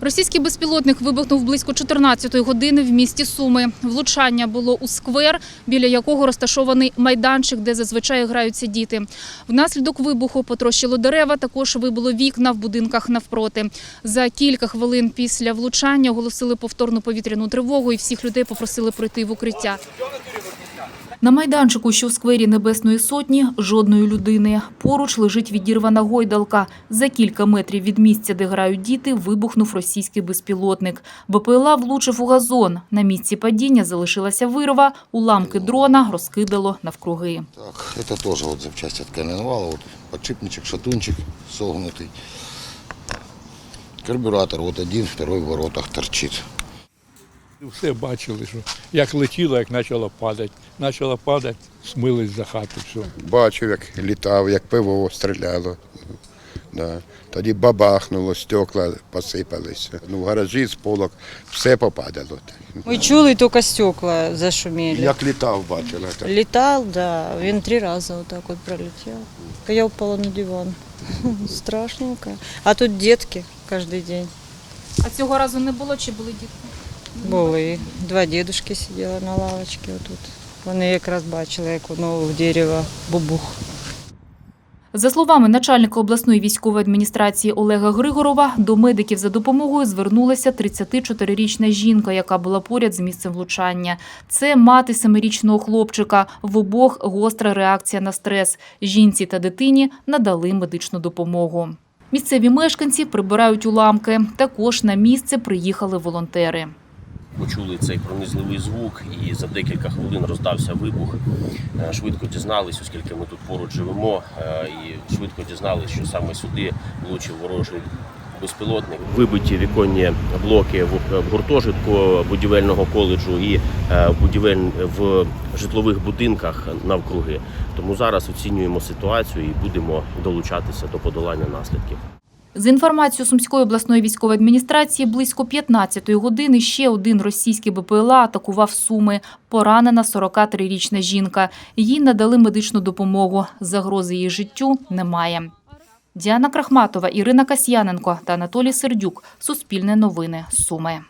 Російський безпілотник вибухнув близько 14-ї години в місті Суми. Влучання було у сквер, біля якого розташований майданчик, де зазвичай граються діти. Внаслідок вибуху потрощило дерева, також вибило вікна в будинках навпроти. За кілька хвилин після влучання оголосили повторну повітряну тривогу і всіх людей попросили пройти в укриття. На майданчику, що в сквері Небесної Сотні, жодної людини. Поруч лежить відірвана гойдалка. За кілька метрів від місця, де грають діти, вибухнув російський безпілотник. БПЛА влучив у газон. На місці падіння залишилася вирва, уламки дрона розкидало навкруги. Так, вот запчасть от коленвала, вот подшипничек, шатунчик согнутый. Карбюратор вот один, второй в воротах торчит. Все бачили, що як летіло, як почало падати. Почало падати, смились за хату. Все. Бачив, як літав, як ПВО стріляло. Да. Тоді бабахнуло, стекла посипалися. Ну, в гаражі з полок все попадало. Ми чули, тільки стекла зашуміли. Як літав, бачила. Так. Літав, да. Він три рази отак от пролетів. Я впала на диван. Страшненько. А тут дітки кожен день. А цього разу не було чи були дітки? Були. Два дідушки сиділи на лавочці отут. Вони якраз бачили, як воно в дерево бубух. За словами начальника обласної військової адміністрації Олега Григорова, до медиків за допомогою звернулася 34-річна жінка, яка була поряд з місцем влучання. Це мати семирічного хлопчика. В обох гостра реакція на стрес. Жінці та дитині надали медичну допомогу. Місцеві мешканці прибирають уламки. Також на місце приїхали волонтери. Почули цей пронизливий звук, і за декілька хвилин роздався вибух. Е, Швидко дізнались, оскільки ми тут поруч живемо, е, і швидко дізналися, що саме сюди влучив ворожий безпілотник. Вибиті віконні блоки в в гуртожитку будівельного коледжу і е, будівель в житлових будинках навкруги. Тому зараз оцінюємо ситуацію і будемо долучатися до подолання наслідків. З інформацією Сумської обласної військової адміністрації, близько 15-ї години ще один російський БПЛА атакував Суми. Поранена 43-річна жінка. Їй надали медичну допомогу. Загрози її життю немає. Діана Крахматова, Ірина Касьяненко та Анатолій Сердюк. Суспільне новини. Суми.